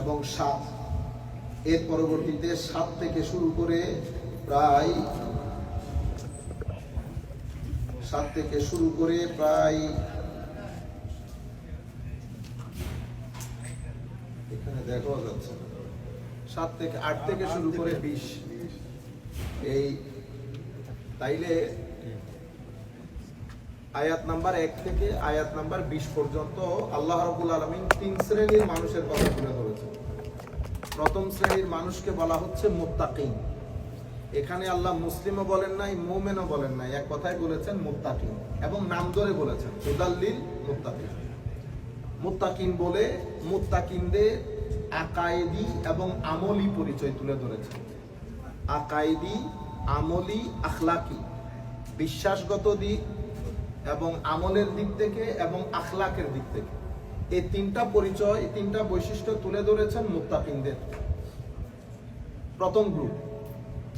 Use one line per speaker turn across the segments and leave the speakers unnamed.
এবং সাত। এর পরবর্তীতে সাত থেকে শুরু করে প্রায় সাত থেকে শুরু করে প্রায় এখানে দেখাও যাচ্ছে। সাত থেকে আট থেকে শুরু করে বিশ। এই, তাইলে আয়াত নাম্বার এক থেকে আয়াত নাম্বার বিশ পর্যন্ত আল্লাহ রবুল আলমিন তিন শ্রেণির মানুষের কথা তুলে ধরেছেন। প্রথম শ্রেণির মানুষকে বলা হচ্ছে মুত্তাকিন। এখানে আল্লাহ মুসলিমও বলেন নাই, মোমেনও বলেন নাই। এক কথায় বলেছেন মুত্তাকিন এবং নাম ধরে বলেছেন হুদাল্লিল মুত্তাকিন। মুত্তাকিন বলে মুত্তাকিনদের আকায়েদি এবং আমলি পরিচয় তুলে ধরেছেন। আকায়েদি, আমলি, আখলাকি, বিশ্বাসগত দিক এবং আমলের দিক থেকে এবং আখলাকের দিক থেকে। এই তিনটা পরিচয় তিনটা বৈশিষ্ট্য তুলে ধরেছেন মুত্তাকিনদের। প্রথম গ্রুপ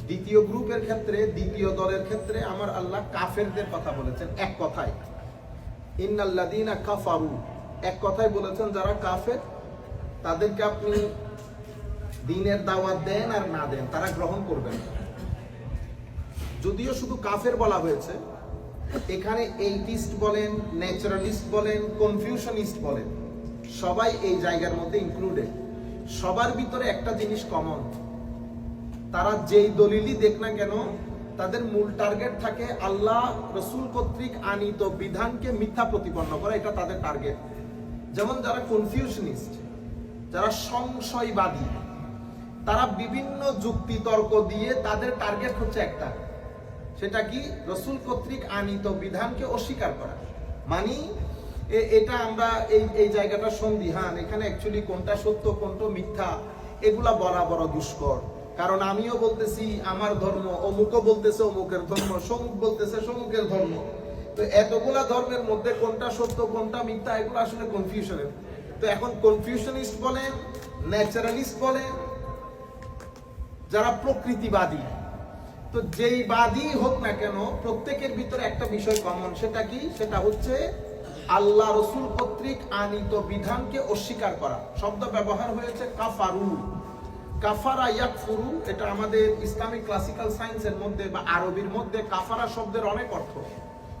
দ্বিতীয় গ্রুপের ক্ষেত্রে, দ্বিতীয় দলের ক্ষেত্রে আমার আল্লাহ কাফেরদের কথা বলেছেন, এক কথায়। ইন্নাল্লাদিনা কাফারু। এক কথায় বলেছেন, যারা কাফের, তাদেরকে আপনি দিনের দাওয়াত দেন আর না দেন, তারা গ্রহণ করবেন। যদিও শুধু কাফের বলা হয়েছে এখানে এইটিস্ট বলেন ন্যাচারালিস্ট বলেন কনফিউশনিস্ট বলেন, সবাই এই জায়গার মধ্যে ইনক্লুডেড সবার ভিতরে একটা জিনিস কমন তারা যেই দলিলই দেখ না কেন, তাদের মূল টার্গেট থাকে আল্লাহ রসুল কর্তৃক আনিত বিধানকে মিথ্যা প্রতিপন্ন করা, এটা তাদের টার্গেট যেমন যারা কনফিউশনিস্ট যারা সংশয়বাদী, তারা বিভিন্ন যুক্তি তর্ক দিয়ে তাদের টার্গেট হচ্ছে একটা। সেটা কি? রসুল কর্তৃক আনিত বিধানকে অস্বীকার করা। মানে এটা আমরা এই এই জায়গাটা সন্দিহান। এখানে অ্যাকচুয়ালি কোনটা সত্য, কোনটা মিথ্যা, এগুলা বলা বড় দুষ্কর। কারণ আমিও বলতেছি, আমার ধর্ম, অমুকও বলতেছে অমুকের ধর্ম, সমুক বলতেছে সমুকের ধর্ম। তো এতগুলা ধর্মের মধ্যে কোনটা সত্য, কোনটা মিথ্যা, এগুলো আসলে কনফিউশনের তো এখন কনফিউশনিস্ট বলেন ন্যাচারালিস্ট বলেন, যারা প্রকৃতিবাদী। তো যেই বাদী হোক না কেন, প্রত্যেকের ভিতরে একটা বিষয় কমন সেটা কি? সেটা হচ্ছে আল্লাহ রসুল কর্তৃক আনিত বিধানকে অস্বীকার করা। শব্দ ব্যবহার হয়েছে কাফারু। কাফারা ইয়াকফুরু, এটা আমাদের ইসলামিক ক্লাসিক্যাল সায়েন্সের মধ্যে বা আরবির মধ্যে কাফারা শব্দের অনেক অর্থ।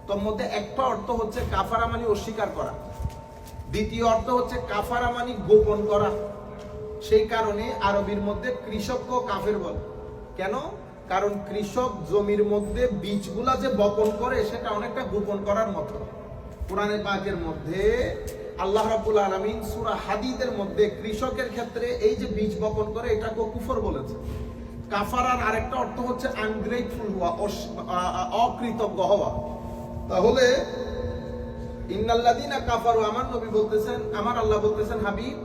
তোর মধ্যে একটা অর্থ হচ্ছে কাফারা মানে অস্বীকার করা। দ্বিতীয় অর্থ হচ্ছে কাফারা মানে গোপন করা। সেই কারণে আরবির মধ্যে কৃষককে কাফের বলে। কেন? কারণ কৃষক জমির মধ্যে বীজগুলা যে বপন করে, সেটা অনেকটা গোপন করার মতো। কোরআনের পাকের মধ্যে আল্লাহ রাব্বুল আলামিন সূরা হাদিদের মধ্যে কৃষকের ক্ষেত্রে এই যে বীজ বপন করে এটাকে কুফর বলেছে। কাফারার আরেকটা অর্থ হচ্ছে আনগ্রেটফুল হওয়া অকৃতজ্ঞ হওয়া। তাহলে ইন্নাল্লাদিনা কাফারু, আমার নবী বলতেছেন, আমার আল্লাহ বলতেছেন, হাবিব,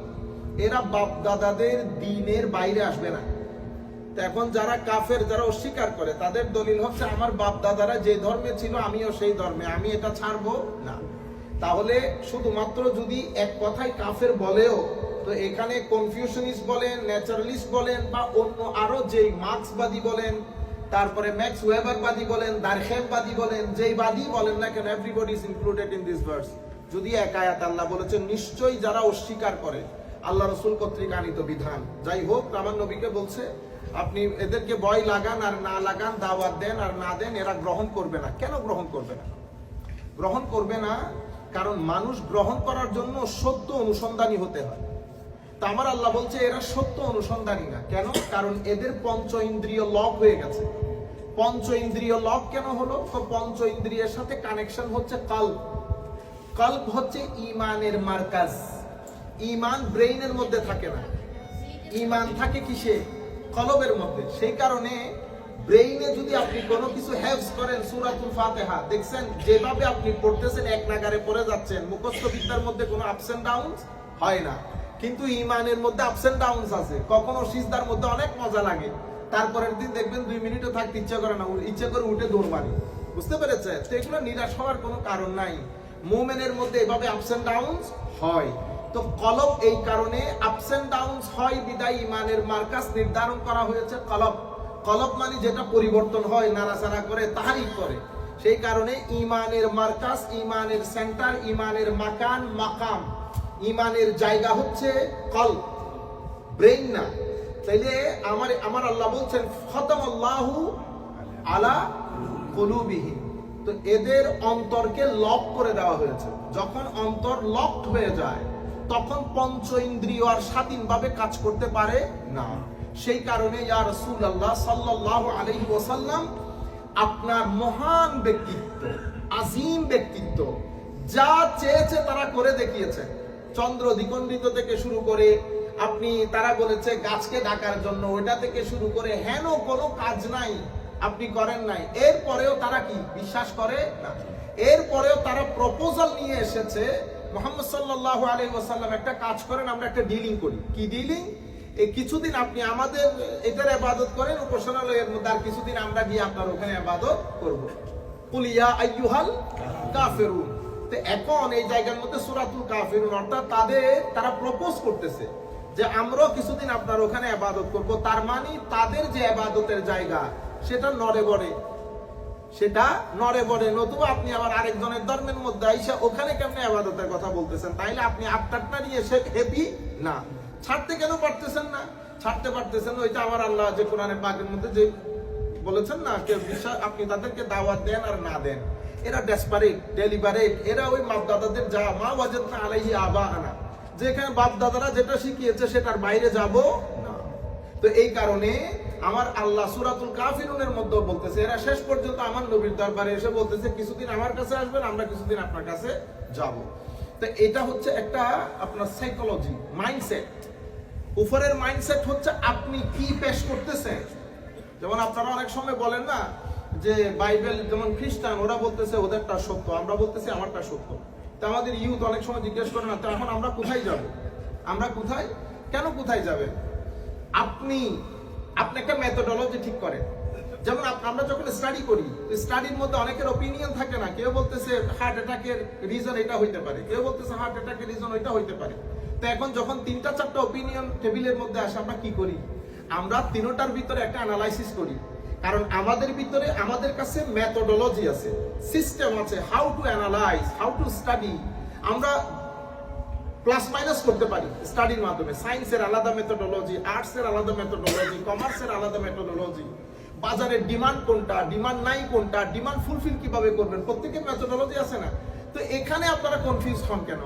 এরা বাপ দাদাদের দিনের বাইরে আসবে না। এখন যারা কাফের, যারা অস্বীকার করে, তাদের দলিল হচ্ছে আমার বাপ দাদারা যে ধর্মে ছিল আমিও সেই ধর্মে, আমি এটা ছাড়বো না। তাহলে শুধুমাত্র যদি এক কথায় কাফের বলেও, তো এখানে কনফিউশনিস্ট বলেন ন্যাচারালিস্ট বলেন, বা অন্য আরও যেই মার্ক্সবাদী বলেন, তারপরে ম্যাক্স ওয়েবারবাদী বলেন দারখেমবাদী বলেন, যেই বাদী বলেন না কেন everybody is included in this verse যদি এক আয়াত আল্লাহ বলেছেন, নিশ্চয়ই যারা অস্বীকার করে, আল্লাহ রসুল কর্তৃক আনিত বিধান। যাই হোক আমার নবীকে বলছে আপনি এদেরকে ভয় লাগান আর না লাগান, দাওয়াত দেন আর না দেন, এরা গ্রহণ করবে না। কেন গ্রহণ করবে না? গ্রহণ করবে না কারণ মানুষ গ্রহণ করার জন্য সত্য অনুসন্ধানী হতে হয়। তা আমার আল্লাহ বলছে, এরা সত্য অনুসন্ধানী না। কেন? কারণ এদের পঞ্চ ইন্দ্রিয় লক হয়ে গেছে। পঞ্চ ইন্দ্রিয় লক কেন হলো? তো পঞ্চ ইন্দ্রিয়ের সাথে কানেকশন হচ্ছে কাল্প। কল্প হচ্ছে ইমানের মার্কাজ। ইমান ব্রেইনের মধ্যে থাকে না। ইমান থাকে কিসে? কলবের মধ্যে। সেই কারণে ব্রেইনে যদি আপনি কোনো কিছু হ্যাভস করেন, সুরাতুল ফাতেহা, দেখছেন, যেভাবে আপনি পড়তেছেন, এক নাগারে পড়ে যাচ্ছেন, মুখস্থ বিদ্যার মধ্যে কোনো আপস এন্ড ডাউনস হয় না। কিন্তু ইমানের মধ্যে আপস এন্ড ডাউনস আছে। কখনো সিজদার মধ্যে অনেক মজা লাগে। তারপরের দিন দেখবেন দুই মিনিটও থাকতে ইচ্ছা করে না ইচ্ছা করে উঠে দৌড় মারি। বুঝতে পেরেছে তো এগুলো নিরাশ হওয়ার কোনো কারণ নাই। মুভমেন্টের মধ্যে এভাবে আপস এন্ড ডাউনস হয়। তো কলব এই কারণে আপস এন্ড ডাউনস হয় বিদায় ইমানের মার্কাস নির্ধারণ করা হয়েছে কলব। কলব মানে যেটা পরিবর্তন হয়, নাড়াচাড়া করে তাহারিক করে। সেই কারণে ইমানের মার্কাস, ইমানের সেন্টার, ইমানের মাকান, মাকাম। ইমানের জায়গা হচ্ছে কল ব্রেইন না। তাইলে আমার আমার আল্লাহ বলছেন খতম আল্লাহু আলা কলুবিহীন তো এদের অন্তরকে লক করে দেওয়া হয়েছে। যখন অন্তর লকড হয়ে যায় তখন পঞ্চ ইন্দ্রিয় আর স্বাধীনভাবে কাজ করতে পারে না। সেই কারণে ইয়া রাসূলুল্লাহ সাল্লাল্লাহু আলাইহি ওয়াসাল্লাম আপনার মহান ব্যক্তিত্ব আজিম ব্যক্তিত্ব যা চেয়েছে তারা করে দেখিয়েছে। চন্দ্র দ্বিখণ্ডিত থেকে শুরু করে আপনি তারা বলেছে গাছকে ডাকার জন্য ওটা থেকে শুরু করে হেন কোনো কাজ নাই আপনি করেন নাই। এরপরেও তারা কি? বিশ্বাস করে না। এরপরেও তারা প্রপোজাল নিয়ে এসেছে মোহাম্মদ সাল্লাল্লাহু আলাইহি ওয়াসাল্লাম একটা কাজ করেন, আমরা একটা ডিলিং করি। কি ডিলিং এই কিছুদিন আপনি আমাদের, এটার ইবাদত করেন, উপাসনালয়ের মধ্যে আর কিছুদিন আমরা গিয়ে আপনার ওখানে ইবাদত করব। কুলিয়া আইয়ুহাল কাফিরুন। তো এখন এই জায়গার মধ্যে সূরাতুল কাফিরুন, অর্থাৎ তাদের, তারা প্রপোজ করতেছে যে আমরাও কিছুদিন আপনার ওখানে ইবাদত করব। তার মানে তাদের যে ইবাদতের জায়গা, সেটা নড়ে বড়ে। সেটা নড়ে বড়ে, নতুবা আপনি আবার আরেকজনের ধর্মের মধ্যে আইসা ওখানে কেমনে আবাদতের কথা বলতেছেন? তাইলে আপনি আপনারটা নিয়ে সে হ্যাপি না। ছাড়তে কেন পারতেছেন না? ছাড়তে পারতেছেন ওইটা আমার আল্লাহ যে কোরআনের পাকের মধ্যে যে বলেছেন না, কেউ বিশ্বাস আপনি তাদেরকে দাওয়াত দেন আর না দেন। এরা ডেসপারেট ডেলিভারেট এরা ওই বাপ দাদাদের যা মা ওয়াজেদ না আলাইহি আবা আনা যেখানে বাপ দাদারা যেটা শিখিয়েছে সেটার বাইরে যাব না। তো এই কারণে আমার আল্লাহ সুরাতুল কাফিরুনের মধ্যে বলতেছে, এরা শেষ পর্যন্ত আমার নবীর দরবারে এসে বলতেছে, কিছুদিন আমার কাছে আসবেন, আমরা কিছুদিন আপনার কাছে যাব। তো এটা হচ্ছে একটা আপনার সাইকোলজি মাইন্ডসেট উপরের মাইন্ডসেট হচ্ছে আপনি কি পেশ করতেছেন। যেমন আপনারা অনেক সময় বলেন না যে বাইবেল যেমন খ্রিস্টান, ওরা বলতেছে, ওদেরটা সত্য, আমরা বলতেছি, আমারটা সত্য। তো আমাদের ইউথ অনেক সময় জিজ্ঞেস করে না, তো এখন আমরা কোথায় যাব? আমরা কোথায়? কেন কোথায় যাবেন? আপনি আপনি একটা মেথোডোলজি ঠিক করেন। যেমন আমরা যখন স্টাডি করি স্টাডির মধ্যে অনেকের ওপিনিয়ন থাকে না। কেউ বলতেছে হার্ট অ্যাটাকের রিজন এটা হইতে পারে। কেউ বলতেছে হার্ট অ্যাটাকের রিজন ওইটা হইতে পারে। তো এখন যখন তিনটা চারটা ওপিনিয়ন টেবিলের মধ্যে আসে, আমরা কি করি? আমরা তিনোটার ভিতরে একটা অ্যানালাইসিস করি। কারণ আমাদের ভিতরে, আমাদের কাছে মেথোডোলজি আছে সিস্টেম আছে how to analyse how to study আমরা প্লাস মাইনাস করতে পারি স্টাডির মাধ্যমে। সায়েন্সের আলাদা মেথোডোলজি আর্টসের আলাদা মেথোডোলজি কমার্সের আলাদা মেথোডোলজি বাজারের ডিমান্ড কোনটা ডিমান্ড নাই কোনটা ডিমান্ড ফুলফিল কীভাবে করবেন? প্রত্যেকের মেথোডোলজি আছে না? তো এখানে আপনারা কনফিউজ হন কেন?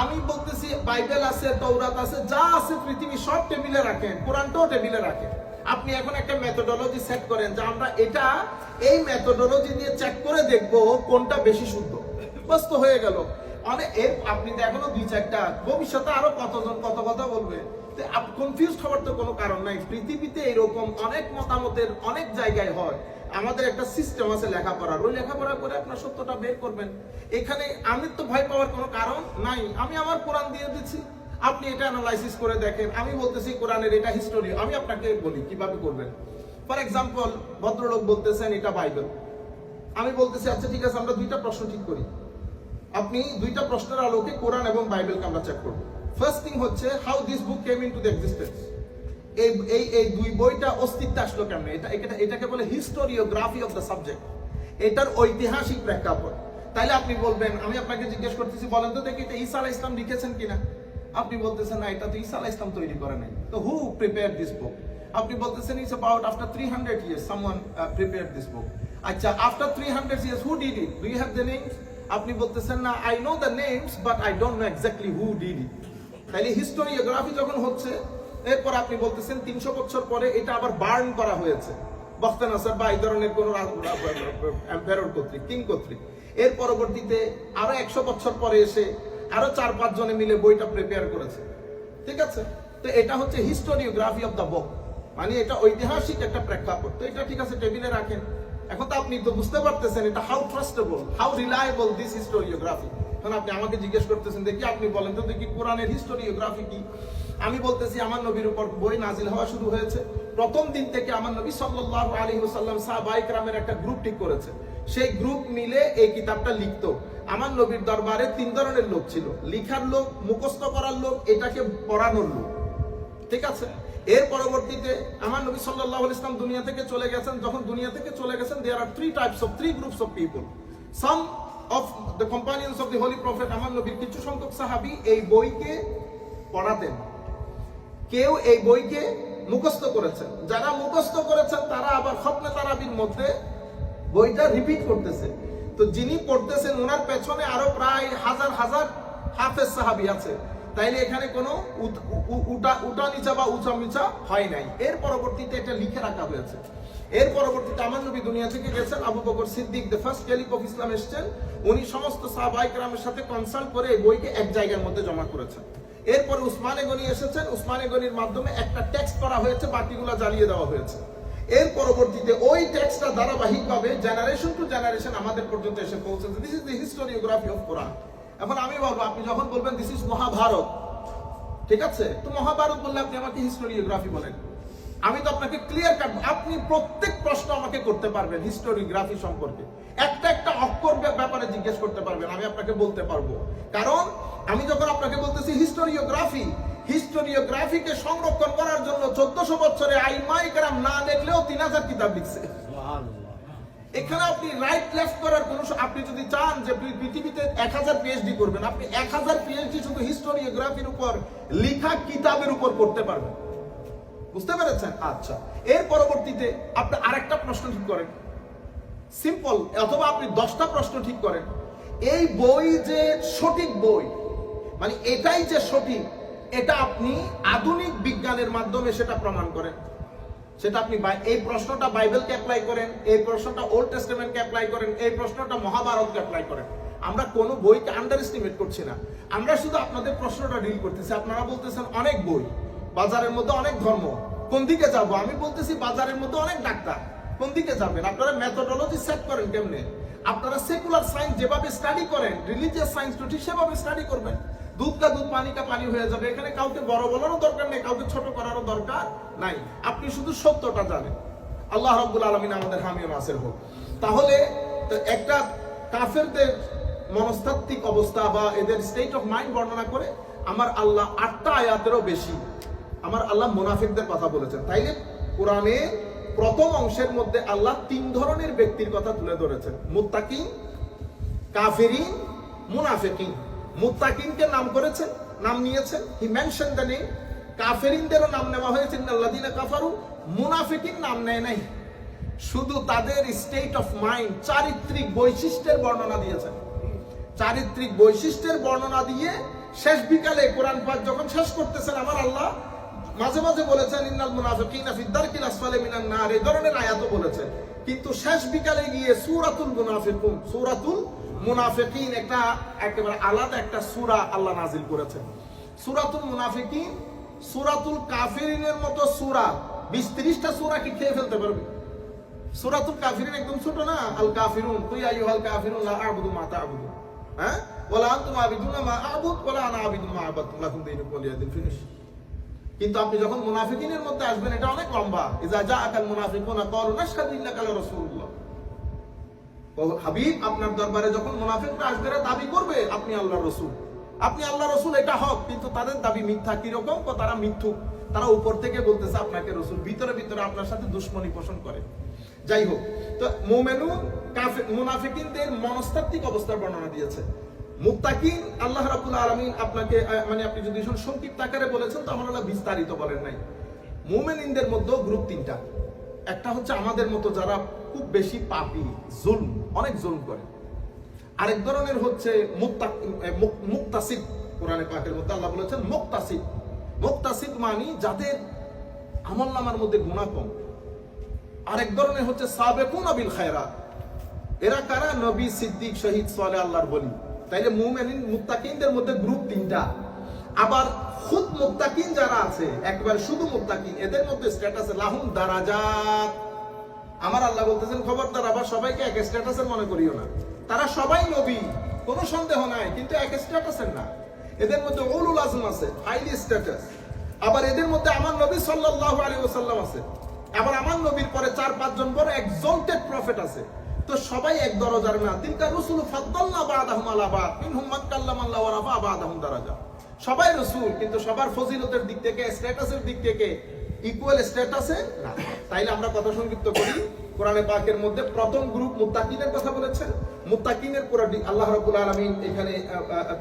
আমি বলতেছি, বাইবেল আছে তৌরাত আছে, যা আছে পৃথিবী সব টেবিলে রাখেন কোরআনটাও টেবিলে রাখেন আপনি এখন একটা মেথোডোলজি সেট করেন, যে আমরা এটা, এই মেথোডোলজি দিয়ে চেক করে দেখব কোনটা বেশি শুদ্ধ। বাস হয়ে গেল। অনেক এর আপনি তো এখনও দুই চারটা, ভবিষ্যতে আরও কতজন কত কথা বলবে? কনফিউজ হওয়ার তো কোনো কারণ নাই। পৃথিবীতে এরকম অনেক মতামতের অনেক জায়গায় হয়। আমাদের একটা সিস্টেম আছে লেখাপড়ার। ওই লেখাপড়া করে আপনার সত্যটা বের করবেন। এখানে আমি তো ভয় পাওয়ার কোনো কারণ নাই। আমি আমার কোরআন দিয়ে দিচ্ছি। আপনি এটা অ্যানালাইসিস করে দেখেন। আমি বলতেছি, কোরআনের এটা হিস্টোরি আমি আপনাকে বলি, কীভাবে করবেন? ফর এক্সাম্পল ভদ্রলোক বলতেছেন, এটা বাইবেল আমি বলতেছি আচ্ছা ঠিক আছে, আমরা দুইটা প্রশ্ন ঠিক করি। আপনি দুইটা প্রশ্নের আলোকে কোরআন এবং বাইবেলকে আমরা চেক করব। ফার্স্ট থিং হচ্ছে how this book came into the existence এই এই এই দুই বইটা অস্তিত্ব আসলো কেমনে? এটা এটা, এটাকে বলে হিস্টোরিওগ্রাফি অফ দ্য সাবজেক্ট এটার ঐতিহাসিক প্রেক্ষাপট। তাইলে আপনি বলবেন, আমি আপনাকে জিজ্ঞেস করতেছি, বলেন তো দেখি এটা ঈসা আলাইহিস ইসলাম লিখেছেন কিনা? আপনি বলতেছেন, না, এটা তো ঈসা আলাইহিস ইসলাম তৈরি করে নাই। তো হু প্রিপেয়ার দিস বুক আপনি বলতেছেন it's about after 300 years someone prepare this book আচ্ছা after 300 years who did it you have the names আপনি বলতেছেন না I know the names but I don't know exactly who did it তাইলে historiography যখন হচ্ছে, এরপর আপনি বলতেছেন তিনশো বছর পরে এটা আবার বার্ন করা হয়েছে। বখতান আসার বা এই ধরনের কোন এম্পায়ার কর্তৃক কিং কর্তৃক। এর পরবর্তীতে আরও একশো বছর পরে এসে আরও চার পাঁচ জনে মিলে বইটা প্রিপেয়ার করেছে। ঠিক আছে? তো এটা হচ্ছে হিস্টোরিওগ্রাফি অফ দ্য বুক মানে এটা ঐতিহাসিক একটা প্রেক্ষাপট। তো এটা ঠিক আছে, টেবিলে রাখেন। এখন তো আপনি তো বুঝতে পারতেছেন, এটা how trustable how reliable this historiography এখন আপনি আমাকে জিজ্ঞেস করতেছেন, দেখি আপনি বলেন তো দেখি কোরআনের হিস্টোরিওগ্রাফি কি। আমি বলতেছি, আমার নবীর উপর বই নাজিল হওয়া শুরু হয়েছে। প্রথম দিন থেকে আমার নবী সাল্লাল্লাহু আলাইহি ওয়াসাল্লাম সাহাবায়ে কেরামের একটা গ্রুপ ঠিক করেছে। সেই গ্রুপ মিলে এই কিতাবটা লিখতো। আমার নবীর দরবারে তিন ধরনের লোক ছিল। লিখার লোক, মুখস্থ করার লোক, এটাকে পড়ানোর লোক। ঠিক আছে? এর পরবর্তীতে আমার নবী আলাইহি ইসলাম দুনিয়া থেকে চলে গেছেন, যখন দুনিয়া থেকে চলে গেছেন there are three types of three groups of people some of the companions of the holy prophet আমার নবীর কিছু সংখ্যক সাহাবী এই বইকে পড়াতেন। কেউ এই বইকে মুখস্থ করেছেন। যারা মুখস্থ করেছেন, তারা আবার খতমে তারাবির মধ্যে বইটা রিপিট করতেছে। তো যিনি পড়তেছেন ওনার পেছনে আরও প্রায় হাজার হাজার হাফেজ সাহাবি আছে। তাইলে এখানে কোনো উটা উটা নিচা বা উঁচা নিচা হয় নাই। এর পরবর্তীতে এটা লিখে রাখা হয়েছে। এর পরবর্তীতে আমার নবী দুনিয়া থেকে গেছেন Abu Bakr Siddiq the first caliph of Islam এসছেন। উনি সমস্ত সাহাবাইকরামের সাথে কনসাল্ট করে বইকে এক জায়গার মধ্যে জমা করেছেন। এরপরে উসমানে গনি এসেছেন। উসমানে গনির মাধ্যমে একটা টেক্সট করা হয়েছে, বাকিগুলো জ্বালিয়ে দেওয়া হয়েছে। এর পরবর্তীতে ওই টেক্সটটা ধারাবাহিকভাবে জেনারেশন টু জেনারেশন আমাদের পর্যন্ত এসে পৌঁছেছে। This is the historiography of Quran এখন আমি বলব, আপনি যখন বলবেন দিস ইজ মহাভারত, ঠিক আছে? তো মহাভারত বললে আপনি আমাকে হিস্টোরিওগ্রাফি বলেন। আমি তো আপনাকে ক্লিয়ার কাট আপনি প্রত্যেক প্রশ্ন আমাকে করতে পারবেন হিস্টোরিওগ্রাফি সম্পর্কে। একটা একটা অক্ষর ব্যাপারে জিজ্ঞেস করতে পারবেন, আমি আপনাকে বলতে পারব। কারণ, আমি যখন আপনাকে বলতেছি হিস্টোরিওগ্রাফি, হিস্টোরিওগ্রাফিকে সংরক্ষণ করার জন্য চোদ্দশো বছরে আইমাইকারাম না দেখলেও তিন হাজার কিতাব লিখছে। এখানে আপনি রাইট লেফট করার কোনো আপনি যদি চান যে পৃথিবীতে এক হাজার পিএইচডি করবেন, আপনি এক হাজার পিএইচডি শুধু হিস্টোরিওগ্রাফির উপর, লিখা কিতাবের উপর করতে পারবেন। বুঝতে পেরেছেন? আচ্ছা। এর পরবর্তীতে আপনি আরেকটা প্রশ্ন ঠিক করেন। সিম্পল অথবা আপনি দশটা প্রশ্ন ঠিক করেন। এই বই যে সঠিক বই মানে এটাই যে সঠিক, এটা আপনি আধুনিক বিজ্ঞানের মাধ্যমে সেটা প্রমাণ করেন। সেটা আপনি এই প্রশ্নটা বাইবেলকে অ্যাপ্লাই করেন, এই প্রশ্নটা ওল্ড টেস্টামেন্টকে অ্যাপ্লাই করেন, এই প্রশ্নটা মহাভারতকে অ্যাপ্লাই করেন। আমরা কোনো বইকে করছি না। আমরা শুধু আপনাদের প্রশ্নটা ডিল করতেছি। আপনারা বলতেছেন অনেক বই, বাজারের মধ্যে অনেক ধর্ম। কোন দিকে যাব? আমি বলতেছি বাজারের মধ্যে অনেক ডাক্তার। কোন দিকে যাবেন? আপনারা মেথোডোলজি সেট করেন কেমনে? আপনারা সেকুলার সায়েন্স যেভাবে স্টাডি করেন রিলিজিয়াস সায়েন্স সেভাবে স্টাডি করবেন। দুধ কা দুধ, পানিটা পানি হয়ে যাবে। এখানে কাউকে বড় বলারও দরকার নেই, কাউকে ছোট করারও দরকার নাই। আপনি শুধু সত্যটা জানেন। আল্লাহ রাব্বুল আলামিন আমাদের হামিও নাসের হোক। তাহলে একটা কাফেরদের মনস্তাত্ত্বিক অবস্থা বা এদের স্টেট অফ মাইন্ড বর্ণনা করে আমার আল্লাহ আটটা আয়াতেরও বেশি। আমার আল্লাহ মুনাফিকদের কথা বলেছেন। তাইলে কোরআনে প্রথম অংশের মধ্যে আল্লাহ তিন ধরনের ব্যক্তির কথা তুলে ধরেছেন। মুত্তাকিন, কাফেরিন, মুনাফিকিন। নাম করেছেন, নাম নিয়েছেন। হি মেনশন দ্য নেম কাফেরিনদেরও নাম নেওয়া হয়েছে কাফারু। মুনাফিকিন নাম নেয় নাই। শুধু তাদের স্টেট অফ মাইন্ড চারিত্রিক বৈশিষ্ট্যের বর্ণনা দিয়েছেন। চারিত্রিক বৈশিষ্ট্যের বর্ণনা দিয়ে শেষ বিকালে কোরআন পাক যখন শেষ করতেছেন, আমার আল্লাহ মাঝে মাঝে বলেছেন, ইন্নাল মুনাফিকিনা ফি দারকিল আসফালি মিনান নার। এই ধরনের আয়াতও বলেছেন। কিন্তু শেষ বিকালে গিয়ে সূরাতুল মুনাফিকুন, সূরাতুল মুনাফিকিন একটা একেবারে আলাদা একটা সূরা আল্লাহ নাজিল করেছেন। সূরাতুল মুনাফিকিন সূরাতুল কাফিরিনের মতো সূরা 20 30টা সূরা কি খেয়ে ফেলতে পারবে? সূরাতুল কাফিরিন একদম ছোট না? আল কাফিরুন কুই আইয়ুহাল কাফিরুন, লা আ'বুদু মা তা'বুদুন। হ্যাঁ? ওয়ালা আনতুম আবিদুনা মা আ'বুদ, ওয়ালা আনা আবিদু মা আবাদতুম লাকুম দীনুকুম ওয়ালিয়াদিন ফিনিশ কিন্তু আপনি যখন মুনাফিকিনের মধ্যে আসবেন, এটা অনেক লম্বা। ইজা জাআকাল মুনাফিকুনা, ক্বালু নাশহাদু ইন্নাকা রাসূলুল্লাহ। হাবিব, আপনার দরবারে যখন মুনাফিকরা আসবে দাবি করবে আপনি আল্লাহর রাসূল। আপনি আল্লাহ রসুল, এটা হক, কিন্তু তাদের দাবি মিথ্যা কীরকম? তারা মিথ্যুক। তারা উপর থেকে বলতেছে, আপনাকে রসুল ভিতরে ভিতরে আপনার সাথে দুশ্মনী পোষণ করে। যাই হোক, তো মোমেনু মুনাফিকিনদের মনস্তাত্ত্বিক অবস্থার বর্ণনা দিয়েছে। মুত্তাকিন, আল্লাহ রাব্বুল আলামিন আপনাকে মানে আপনি যদি সংক্ষিপ্ত আকারে বলেছেন তো আমার আল্লাহ বিস্তারিত বলেন নাই। মুমিনিনদের মধ্যেও গ্রুপ তিনটা। একটা হচ্ছে আমাদের মতো যারা খুব বেশি পাপী, জুলম, অনেক জুলম করে। আরেক ধরনের হচ্ছে মুক্তা- মুক্তাসিব কোরআনে পাকের মধ্যে আল্লাহ বলেছেন, মুক্তাসিব। মুক্তাসিব মানি যাদের আমল নামার মধ্যে গুণা কম। আরেক ধরনের হচ্ছে সাবেকুন আবিল খায়রা এরা কারা? নবী, সিদ্দিক, শহীদ সালে আল্লাহর বলি। তাইলে মুমিনিন, মুত্তাকিনদের মধ্যে গ্রুপ তিনটা। আবার খুদ মুত্তাকিন যারা আছে, একবার শুধু মুত্তাকিন, এদের মধ্যে স্ট্যাটাসে লাহুম দারাজাত। আমার আল্লাহ বলতেছেন, খবরদার, আবার সবাইকে এক স্ট্যাটাসের মনে করিও না। তারা সবাই নবী, কোনো সন্দেহ নাই, কিন্তু এক স্ট্যাটাসের না। এদের মধ্যে উলুল আজম আছে হাইলি স্ট্যাটাস আবার এদের মধ্যে আমার নবী সাল্লাল্লাহু আলাইহি ওয়াসাল্লাম আছে। আবার আমার নবীর পরে চার পাঁচজন বড় এক্সলটেড প্রফেট আছে। তো সবাই এক দরজার না। তিনটা রসুল ফাদ্দাল্লা বাদাহুম আলা বাদ, মিনহুম মান কাল্লামাল্লাহু ওয়া রাফা বাদাহুম দারাজা। সবাই রসুল, কিন্তু সবার ফজিলতের দিক থেকে, স্ট্যাটাসের দিক থেকে ইকুয়াল স্ট্যাটাসে তাইলে আমরা কথা সংক্ষিপ্ত করি। কোরআনে পাকের মধ্যে প্রথম গ্রুপ মুত্তাকিনের কথা বলেছেন। মুত্তাকিনের পুরো আল্লাহ রাব্বুল আলামিন এখানে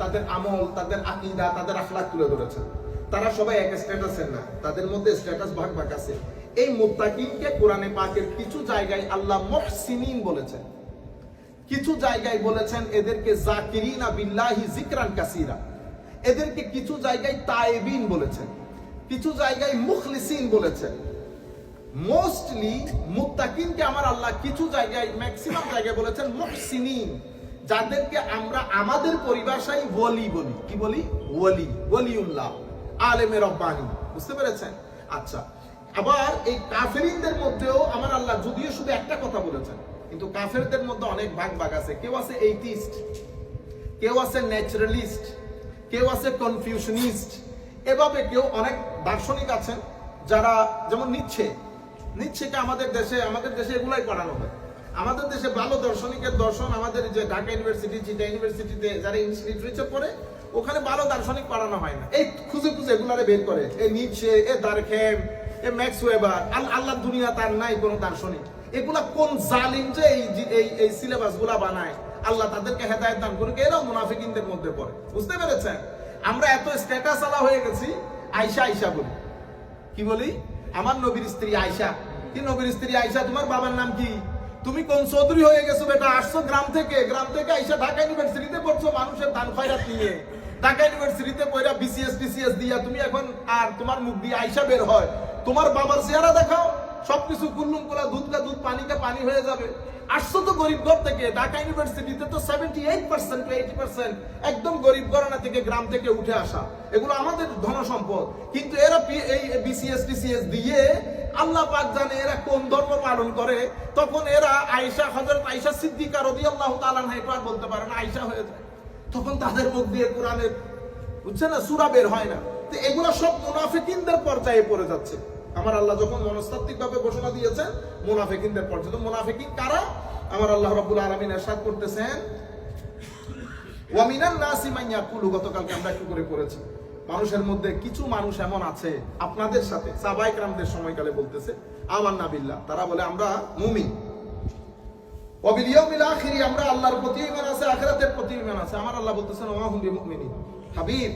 তাদের আমল, তাদের আকীদা, তাদের আখলাক তুলে ধরেছেন। তারা সবাই এক স্ট্যাটাসের না, তাদের মধ্যে স্ট্যাটাস ভাগ ভাগ আছে। এই মুত্তাকিনকে কোরআনে পাকের কিছু জায়গায় আল্লাহ মুহসিনিন বলেছেন। কিছু জায়গায় বলেছেন এদেরকে জাকিরিনা বিল্লাহি জিকরান কাসিরা। এদেরকে কিছু জায়গায় তায়েবিন বলেছেন কিছু জায়গায় মুখলিসিন বলেছেন মোস্টলি মুত্তাকিনকে আমার আল্লাহ কিছু জায়গায় ম্যাক্সিমাম জায়গায় বলেছেন মুহসিনিন, যাদেরকে আমরা আমাদের পরিভাষায় ওয়ালি বলি। কি বলি? ওয়ালি, ওয়ালিউল্লাহ, আলেমে রব্বানি। বুঝতে পেরেছেন? আচ্ছা আবার এই কাফেরিনদের মধ্যেও আমার আল্লাহ যদিও শুধু একটা কথা বলেছেন, কিন্তু কাফেরদের মধ্যে অনেক ভাগ ভাগ আছে। কেউ আছে এইটিস্ট কেউ আছে ন্যাচারালিস্ট কেউ আছে কনফিউশনিস্ট এভাবে কেউ অনেক দার্শনিক আছেন যারা যেমন নিচ্ছে। নিচ্ছেকে আমাদের দেশে আমাদের দেশে এগুলাই পড়ানো হয়। আমাদের দেশে ভালো দর্শনিকের দর্শন আমাদের যে ঢাকা ইউনিভার্সিটি চিটা ইউনিভার্সিটিতে যারা লিটারেচার পড়ে ওখানে ভালো দার্শনিক পড়ানো হয় না। এই খুঁজে খুঁজে এগুলারে বের করে। এ নিচ্ছে, এ দারখেম, এ ম্যাক্স ওয়েবার, আল আল্লাহ দুনিয়া তার নাই কোনো দার্শনিক। এগুলা কোন জালিম যে এই এই এই সিলেবাসগুলা বানায়? আল্লাহ তাদেরকে হেদায়ত দান করুক, এরাও মুনাফিকিনদের মধ্যে পড়ে। বুঝতে পেরেছেন? আমরা এত স্ট্যাটাস আলা হয়ে গেছি আয়সা আয়সা বলি। কি বলি? আমার নবীর স্ত্রী আয়সা কি নবীর স্ত্রী আয়সা তোমার বাবার নাম কি? তুমি কোন চৌধুরী হয়ে গেছো বেটা? আসছো গ্রাম থেকে। গ্রাম থেকে আইসা ঢাকা ইউনিভার্সিটিতে পড়ছো মানুষের দান খয়রাত নিয়ে। ঢাকা ইউনিভার্সিটিতে পড়া বিসিএস টিসিএস দিয়া তুমি এখন আর তোমার মুখ দিয়ে আইসা বের হয়। তোমার বাবার চেহারা দেখাও। সবকিছু কুল্লুম কোলা দুধ কা দুধ, পানিকে পানি হয়ে যাবে। আসছো তো গরিব ঘর থেকে, ঢাকা ইউনিভার্সিটিতে তো seventy eight percent to eighty percent একদম গরিব ঘরানা থেকে, গ্রাম থেকে উঠে আসা। এগুলো আমাদের ধন সম্পদ কিন্তু এরা এই বিসিএস টিসিএস দিয়ে আল্লাহ পাক জানে এরা কোন ধর্ম পালন করে। তখন এরা আয়েশা, হযরত আয়েশা সিদ্দিকা রাদিয়াল্লাহু তাআলা না একটু আর বলতে পারে না, আয়েশা হয়ে যায়। তখন তাদের মুখ দিয়ে কোরআনের বুঝছে না, সূরা বের হয় না। তো এগুলো সব মুনাফিকিনদের পর্যায়ে পড়ে যাচ্ছে। আমার আল্লাহ যখন মনস্তাত্ত্বিক ভাবে ঘোষণা দিয়েছেন, মোনাফেকিনদের পর্যন্ত মোনাফেকিন কারা? আমার আল্লাহ রাবুল আলমিন এরশাদ করতেছেন ওয়ামিনান নাসি মাইয়া কুলু গতকালকে আমরা একটু করে পড়েছি। মানুষের মধ্যে কিছু মানুষ এমন আছে, আপনাদের সাথে সাবাইক রামদের সময়কালে বলতেছে আমার নাবিল্লা তারা বলে, আমরা মুমি অবিলিয়মিল আখিরি আমরা আল্লাহর প্রতি ইমান আছে, আখিরাতের প্রতি ইমান আছে। আমার আল্লাহ বলতেছেন, ওয়া হুম বি মুমিনিন। হাবিব,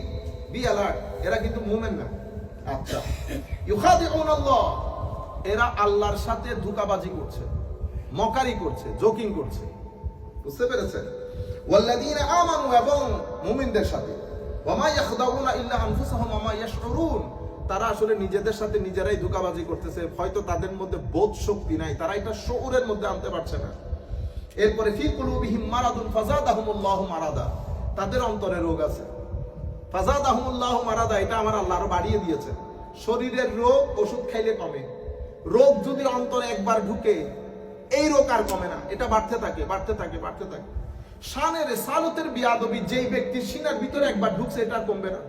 বি অ্যালার্ট এরা কিন্তু মুমেন না। আচ্ছা। ইউখাদিউন আল্লাহ। এরা আল্লাহর সাথে ধোঁকাবাজি করছে, মকারি করছে, জোকিং করছে। বুঝতে পেরেছেন? সাথে। ওয়ামা ইয়াখদাউনা ইল্লা আনফুসাহুম ওয়ামা ইয়াশউরুন। তারা আসলে নিজেদের সাথে নিজেরাই ধোঁকাবাজি করতেছে। হয়তো তাদের মধ্যে বোধ শক্তি নাই। তারা এটা শহরের মধ্যে আনতে পারছে না। এরপরে ফি কুলুবিহিম মারাদুন ফাজাদাহুমুল্লাহু মারাদা। তাদের অন্তরে রোগ আছে। ফাজাদাহুমুল্লাহু মারাদা, এটা আমার আল্লাহ আরও বাড়িয়ে দিয়েছে। শরীরের রোগ ওষুধ খাইলে কমে। রোগ যদি অন্তরে একবার ঢুকে, এই রোগ আর কমে না। এটা বাড়তে থাকে বাড়তে থাকে বাড়তে থাকে। শানের সালতের বিয়াদবি, যেই ব্যক্তির সিনার ভিতরে একবার ঢুকছে, এটা কমবে না।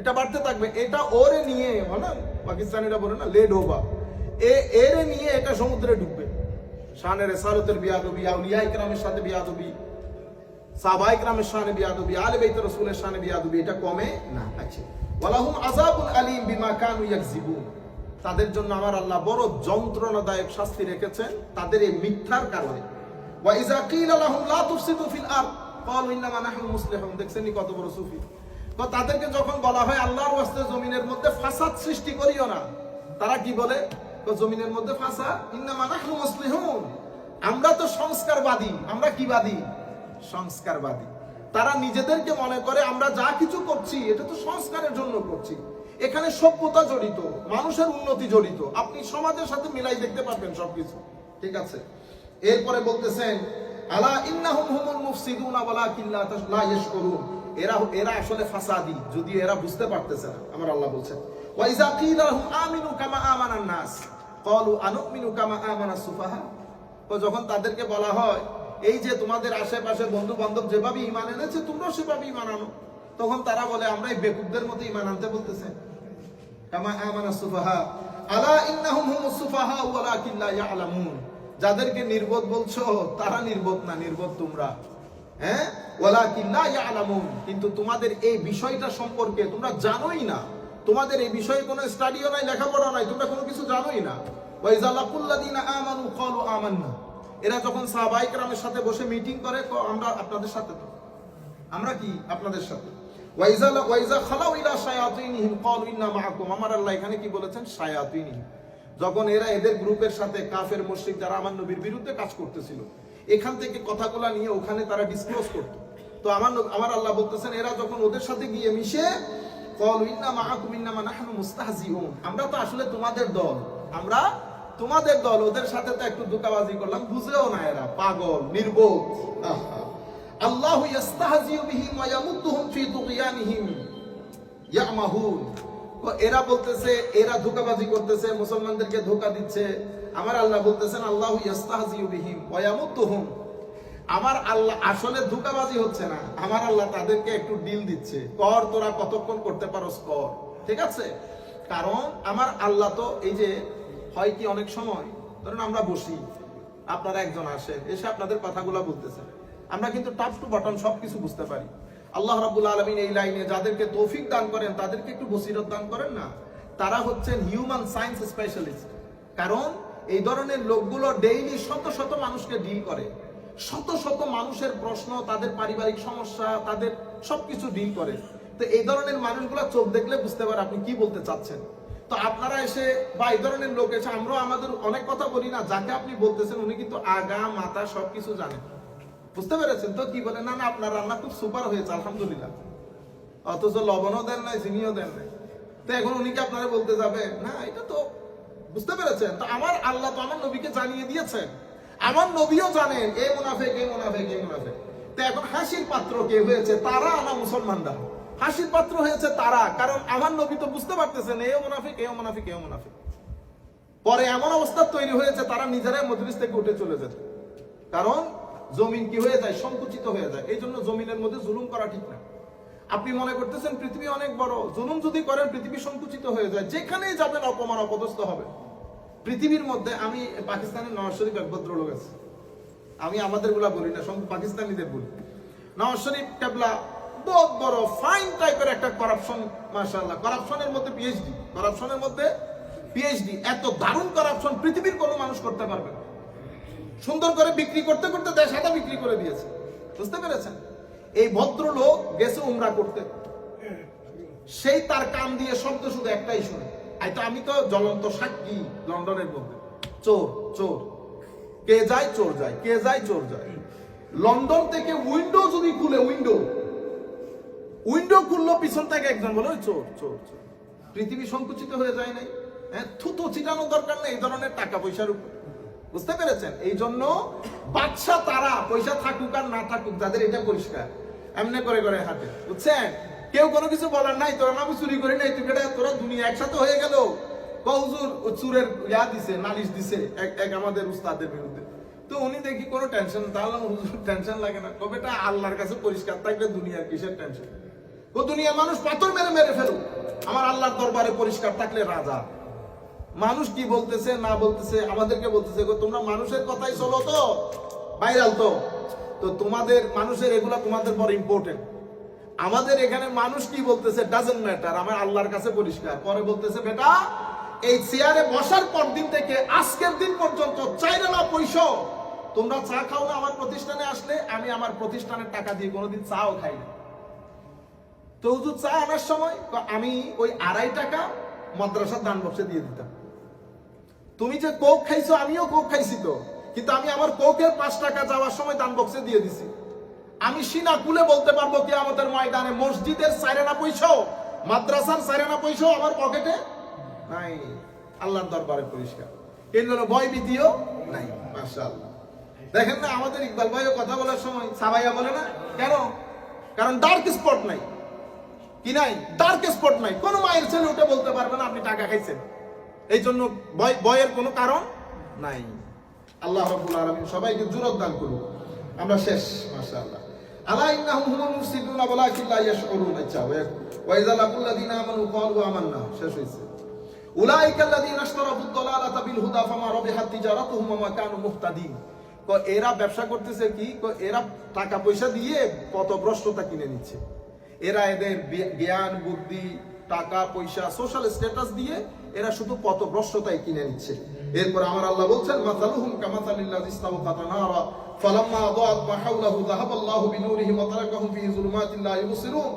এটা বাড়তে থাকবে। এটা ওরে নিয়ে না? পাকিস্তানিরা বলে না, লেড হোবা এ, এরে নিয়ে এটা সমুদ্রে ঢুকবে। শানের সালতের বিয়াদবি আউলিয়া ইকরামের সাথে বিয়াদবি। সাহাবা ইকরামের শানে বিয়াদবি আলে বাইত রাসূলের শানে বিয়াদবি এটা কমে না। আচ্ছা। ওয়ালাহুম আযাবুন আলীম বিমা কানু ইয়াকযিবুন। তাদের জন্য আমার আল্লাহ বড় যন্ত্রণাদায়ক শাস্তি রেখেছেন তাদের এই মিথ্যার কারণে। ওয়া ইযা কিলা লাহুম লা তুফসিদু ফিল আরদ, ক্বালু ইন্নামা নাহনু মুসলিহুন। দেখছেন কত বড় সুফি? তো তাদেরকে যখন বলা হয় আল্লাহর ওয়াস্তে জমিনের মধ্যে ফাসাদ সৃষ্টি করিও না, তারা কি বলে? তো জমিনের মধ্যে ফাসাদ, ইন্নামা নাহনু মুসলিহুন। আমরা তো সংস্কারবাদী, আমরা কি বাদী? সংস্কারবাদী। তারা নিজেদেরকে মনে করে আমরা যা কিছু করছি, এটা তো সংস্কারের জন্য করছি। এখানে সভ্যতা জড়িত, মানুষের উন্নতি জড়িত। আপনি সমাজের সাথে মিলাই দেখতে পারবেন সবকিছু। ঠিক আছে? এরপরে বলতেছেন, আলা ইন্নাহুম হুমুল মুফসিদুনা ওয়ালাকিন লা তাশ- লা ইয়াশকুরুন। এরা এরা আসলে ফাসাদি, যদি এরা বুঝতে পারতেছে না, আমার আল্লাহ বলছেন। ওয়া ইযা কিলা আমিনু কামা আমানান নাস। ক্বালু আনুমিনু কামা আমানাস সুফাহা? তো যখন তাদেরকে বলা হয় এই যে তোমাদের আশেপাশে বন্ধু বান্ধব যেভাবে ইমান এনেছে, তোমরাও সেভাবে ইমান আনো। তখন তারা বলে, আমরা এই বেকুবদের মতো ইমান আনতে বলতেছে। যাদেরকে নির্বোধ বলছো, তারা নির্বোধ না, নির্বোধ তোমরা। হ্যাঁ? কিন্তু তোমাদের এই বিষয়টা সম্পর্কে তোমরা জানোই না। তোমাদের এই বিষয়ে কোনো স্টাডিও নাই লেখাপড়া নাই, তোমরা কোনো কিছু জানোই না। ওয়াইজা লাকুল্লাযিনা আমানু এরা যখন কেরামের সাথে বসে মিটিং করে আমরা আপনাদের সাথে তো। আমরা কি? আপনাদের সাথে। ওয়াইজা ওয়াইজা খালাউ ইলা শায়াতিনহিম, ক্বালু ইন্না মাআকুম। আমার আল্লাহ এখানে কি বলেছেন? শায়াতিনহিম। যখন এরা এদের গ্রুপের সাথে কাফের, মুশরিক যারা আমার নবীর বিরুদ্ধে কাজ করতেছিল, এখান থেকে কথাগুলো নিয়ে ওখানে তারা ডিসক্লোজ করতো। তো আমার আমার আল্লাহ বলতেছেন, এরা যখন ওদের সাথে গিয়ে মিশে, ক্বালু ইন্না মাআকুম, ইন্নামা নাহনু মুস্তাহজিউন। আমরা তো আসলে তোমাদের দল। আমরা তোমাদের দল, ওদের সাথে তো একটু দুকাবাজি করলাম, বুঝেও না এরা, পাগল, নির্বোধ। আল্লাহু বিহিম ওয়া ফি তুগয়ানিহিম ইয়ামাহুন। এরা বলতেছে, এরা ধোকাবাজি করতেছে, মুসলমানদেরকে ধোকা দিচ্ছে। আমার আল্লাহ বলতেছেন, আল্লাহু বিহিম ওয়া আমার আল্লাহ আসলে ধোকাবাজি হচ্ছে না, আমার আল্লাহ তাদেরকে একটু ডিল দিচ্ছে। কর তোরা কতক্ষণ করতে পারোস, কর। ঠিক আছে? কারণ আমার আল্লাহ তো এই যে হয় কি অনেক সময়? ধরুন আমরা বসি, আপনারা একজন আসেন, এসে আপনাদের কথাগুলো বলতেছেন। আমরা কিন্তু টাপ টু বাটন সবকিছু বুঝতে পারি। আল্লাহ রাব্বুল আলামিন এই লাইনে যাদেরকে তৌফিক দান করেন, তাদেরকে একটু বসিরত দান করেন না? তারা হচ্ছেন হিউম্যান সায়েন্স স্পেশালিস্ট কারণ এই ধরনের লোকগুলো ডেইলি শত শত মানুষকে ডিল করে। শত শত মানুষের প্রশ্ন, তাদের পারিবারিক সমস্যা, তাদের সবকিছু ডিল করে। তো এই ধরনের মানুষগুলো চোখ দেখলে বুঝতে পারে আপনি কি বলতে চাচ্ছেন। তো আপনারা এসে বা এই ধরনের লোক এসে, আমরাও আমাদের অনেক কথা বলি না, যাকে আপনি বলতেছেন উনি কিন্তু আগা, মাথা সবকিছু জানেন বুঝতে পেরেছেন তো কি বলে? না না, আপনার রান্না খুব সুপার হয়েছে, আলহামদুলিল্লাহ। অথচ লবণও দেন নাই, চিনিও দেন নাই। তো এখন উনি কি আপনারা বলতে যাবে? না, এটা তো বুঝতে পেরেছেন। তো আমার আল্লাহ তো আমার নবীকে জানিয়ে দিয়েছেন। আমার নবীও জানেন, এ মুনাফেক এ মুনাফেক এ মুনাফেক। তো এখন হাসির পাত্র কে হয়েছে? তারা না মুসলমানরা। হাসির পাত্র হয়েছে তারা, কারণ আমার নবী তো বুঝতে পারতেছেন, এও মুনাফিক এ মুনাফিক এ মুনাফিক। পরে এমন অবস্থা তৈরি হয়েছে, তারা নিজেরাই মজলিস থেকে উঠে চলে যেত। কারণ জমিন কি হয়ে যায়? সংকুচিত হয়ে যায়। এই জন্য জমিনের মধ্যে জুলুম করা ঠিক না। আপনি মনে করতেছেন পৃথিবী অনেক বড়, জুলুম যদি করেন, পৃথিবী সংকুচিত হয়ে যায়। যেখানেই যাবেন অপমান, অপদস্থ হবে। পৃথিবীর মধ্যে আমি পাকিস্তানের নওয়াজ শরীফ এক ভদ্রলোক আছে। আমি আমাদেরগুলা বলি না পাকিস্তানিদের বলি। নওয়াজ শরীফ কেবলা বড় ফাইন টাইপের একটা করাপশন মাশাআল্লাহ। করাপশনের মধ্যে পিএইচডি করাপশনের মধ্যে পিএইচডি এত দারুণ করাপশন পৃথিবীর কোনো মানুষ করতে পারবে না। সুন্দর করে বিক্রি করতে করতে দেশ হাতা বিক্রি করে দিয়েছে। বুঝতে পেরেছেন? এই ভদ্রলোক গেছে উমরা করতে। সেই তার কান দিয়ে শব্দ শুধু একটাই শুনে। তো, আমি তো জ্বলন্ত সাক্ষী লন্ডনের মধ্যে। চোর চোর। কে যায়, চোর যায়। কে যায়, চোর যায়। লন্ডন থেকে উইন্ডো যদি খুলে উইন্ডো উইন্ডো খুললো, পিছন থেকে একজন বলে, "ওই চোর চোর চোর। পৃথিবী সংকুচিত হয়ে যায় নাই। হ্যাঁ থুতু ছিটানোর দরকার নেই, এই ধরনের টাকা পয়সার উপর। বুঝতে পেরেছেন? এই জন্য বাদশা তারা পয়সা থাকুক আর না থাকুক যাদের এটা পরিষ্কার। এমনি করে করে হাতে বুঝছেন? কেউ কোনো কিছু বলার নাই, তোরা না আমি চুরি করি নাই, তুই তোরা দুনিয়া একসাথে হয়ে গেল। কৌজুর চুরের ইয়া দিছে, নালিশ দিছে, এক আমাদের উস্তাদের বিরুদ্ধে। তো উনি দেখি কোনো টেনশন তাহলে হুজুর টেনশন লাগে না। কবে এটা আল্লাহর কাছে পরিষ্কার, থাকবে দুনিয়ার কিসের টেনশন ও দুনিয়ার মানুষ পাথর মেরে মেরে ফেলুক। আমার আল্লাহর দরবারে পরিষ্কার থাকলে রাজা। মানুষ কি বলতেছে, না বলতেছে, আমাদেরকে বলতেছে তোমরা মানুষের কথাই চলো তো। ভাইরাল তো। তো তোমাদের মানুষের এগুলা তোমাদের বড় ইম্পর্টেন্ট আমাদের এখানে মানুষ কি বলতেছে ডাজেন্ট ম্যাটার আমার আল্লাহর কাছে পরিষ্কার। পরে বলতেছে, বেটা, এই চেয়ারে বসার পর দিন থেকে আজকের দিন পর্যন্ত চাইলে না পয়সা। তোমরা চা খাও না আমার প্রতিষ্ঠানে আসলে, আমি আমার প্রতিষ্ঠানের টাকা দিয়ে কোনোদিন চাও খাই না। তো চা আনার সময় আমি ওই আড়াই টাকা মাদ্রাসার দান বক্সে দিয়ে দিতাম। তুমি যে কোক খাইছো, আমিও কোক খাইছি তো। কিন্তু আমি আমার কোকের পাঁচ টাকা যাওয়ার সময় দান বক্সে দিয়ে দিছি। আমি সিনা কুলে বলতে পারব কি আমাদের ময়দানে মসজিদের সাইরেনা পয়সাও মাদ্রাসার সাইরেনা পয়সাও আমার পকেটে নাই। আল্লাহর দরবারে পরিষ্কার। এর জন্য ভয় ভীতিও নাই, মাশাআল্লাহ। দেখেন না, আমাদের ইকবাল ভাইও কথা বলার সময় সাবাইয়া বলে না? কেন? কারণ ডার্ক স্পট নাই। কি নাই? ডার্ক স্পট নাই। কোনো মায়ের ছেলে উঠে বলতে পারবে না আপনি টাকা খাইছেন। এই জন্য ভয় ভয়ের কোনো কারণ নাই। আল্লাহ রাব্বুল আলামিন সবাইকে জুরত দান করুন। আমরা শেষ, মাশাআল্লাহ। আলা ইন্নাহুম হুমুল মুফসিদুনা ওয়ালাকিন লা ইয়াশউরুন আচ্ছা ওয়া ইযা লাকুল লাযিনা আমানু ক্বালু আমান্না। শেষ হইছে। উলাইকা আল্লাযিনা আশতারাফুদ দালালাতা বিল হুদা ফামা রাবিহাত তিজারাতুহুম ওয়া মা কানু মুহতাদিন। এরা ব্যবসা করতেছে কি? কো এরা টাকা পয়সা দিয়ে পথভ্রষ্টতা কিনে নিচ্ছে। এরা এদের জ্ঞান, বুদ্ধি, টাকা, পয়সা সোশ্যাল স্ট্যাটাস দিয়ে এরা শুধু পথভ্রষ্টতাই কিনে নিচ্ছে। এরপর আমার আল্লাহ বলছেন, মাসালুহুম কামাসালিল্লাযি ইসতাওকাতা নারা ফালাম্মা আদাআত মা হাওলাহু যাহাবাল্লাহু বিনূরিহিম ওয়া তারাকাহুম ফি যুলুমাতিন লা ইবসিরুন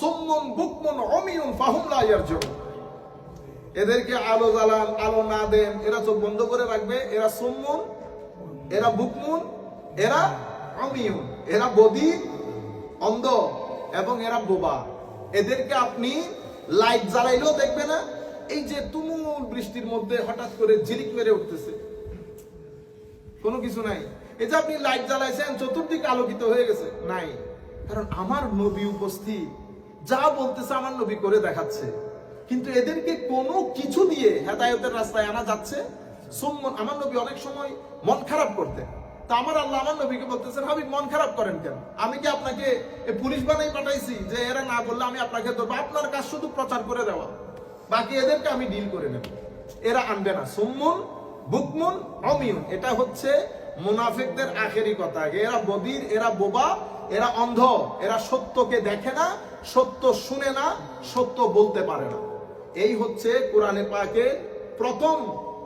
সুম্মুন বুকমুন অমিয়ুন ফাহুম লা ইয়ারজুন এদেরকে আলো জ্বালান, আলো না দেন, এরা চোখ বন্ধ করে রাখবে, এরা সুম্মুন, এরা বুকমুন, এরা অমিয়ুন এরা বদির অন্ধ। এবং এরা বোবা। এদেরকে আপনি লাইট জ্বালাইলেও দেখবে না। এই যে তুমুল বৃষ্টির মধ্যে হঠাৎ করে ঝিলিক মেরে উঠতেছে। কোনো কিছু নাই। এই যে আপনি লাইট জ্বালাইছেন, চতুর্দিকে আলোকিত হয়ে গেছে। নাই। কারণ আমার নবী উপস্থিত। যা বলতেছে আমার নবী করে দেখাচ্ছে। কিন্তু এদেরকে কোনো কিছু দিয়ে হেদায়তের রাস্তায় আনা যাচ্ছে। আমার নবী অনেক সময় মন খারাপ করতেন। তা আমার আল্লাহ আমার নবীকে বলতেছেন, হাবিব, মন খারাপ করেন কেন? আমি কি আপনাকে পুলিশ বানাই পাঠাইছি যে এরা না বললে আমি আপনাকে ধরবো? আপনার কাজ শুধু প্রচার করে দেওয়া। বাকি এদেরকে আমি ডিল করে নেব। এরা আনবে না। সুম্মুন, বুকমুন অমিউন এটা হচ্ছে মুনাফিকদের আখেরি কথা। এরা বদির, এরা বোবা, এরা অন্ধ। এরা সত্যকে দেখে না, সত্য শুনে না, সত্য বলতে পারে না। এই হচ্ছে কোরআনে পাকে প্রথম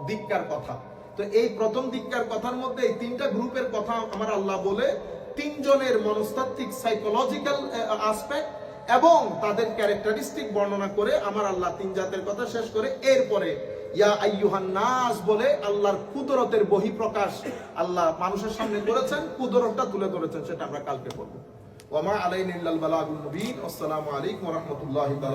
দিককার কথা। তো এই প্রথম দিককার কথার মধ্যে এই তিনটা গ্রুপের কথা আমার আল্লাহ বলে, তিনজনের মনস্তাত্ত্বিক সাইকোলজিক্যাল আসপেক্ট এবং তাদের ক্যারেক্টারিস্টিক বর্ণনা করে আমার আল্লাহ তিন জাতের কথা শেষ করে, এরপরে বলে আল্লাহর কুদরতের বহিঃপ্রকাশ আল্লাহ মানুষের সামনে করেছেন, কুদরতটা তুলে ধরেছেন, সেটা আমরা কালকে করব ওমা আলাইনিল্লাল বালাগুল মুবিন, আসসালামু আলাইকুম ওয়া রাহমাতুল্লাহি ওয়া